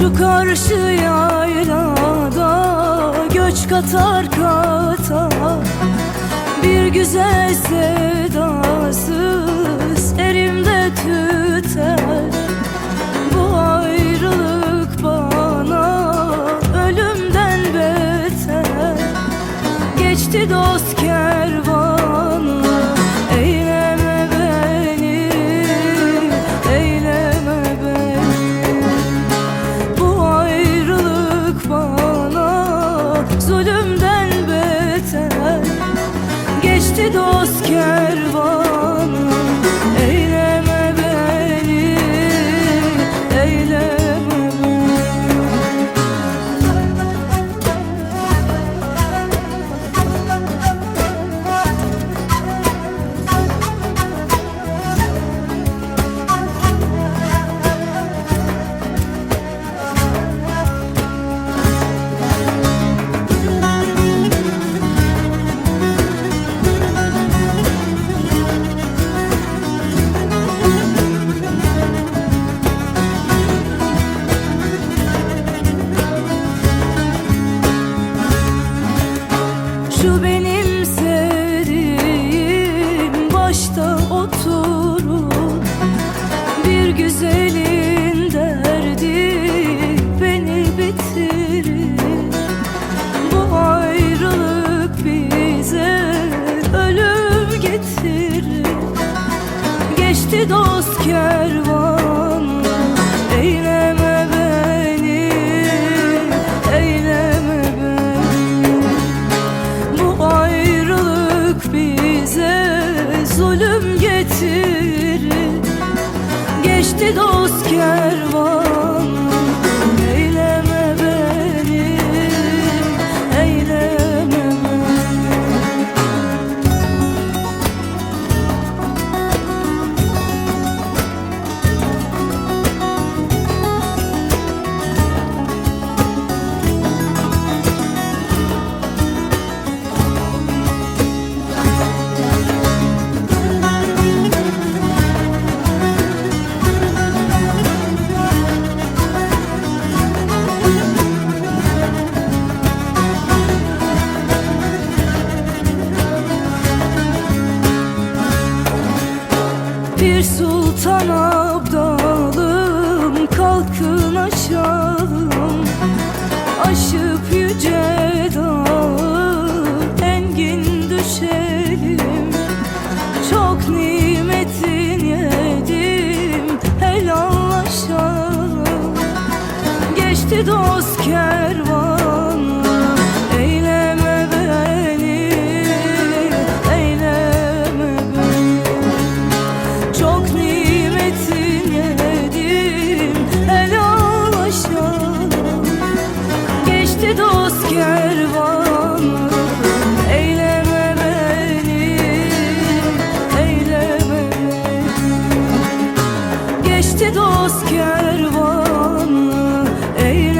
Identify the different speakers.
Speaker 1: Şu karşı yaylada göç katar katar Bir güzel sevdasız elimde tüter. Bu ayrılık bana ölümden beter. Geçti dost Şu ayrılık bize zulüm getirir Geçti dost kervan Bir sultan abdalım kalkın aşalım Aşıp yüce engin düşelim. Çok nimetin yedim helallaşalım. Geçti dost kervanı Geçti dost kervanı eyle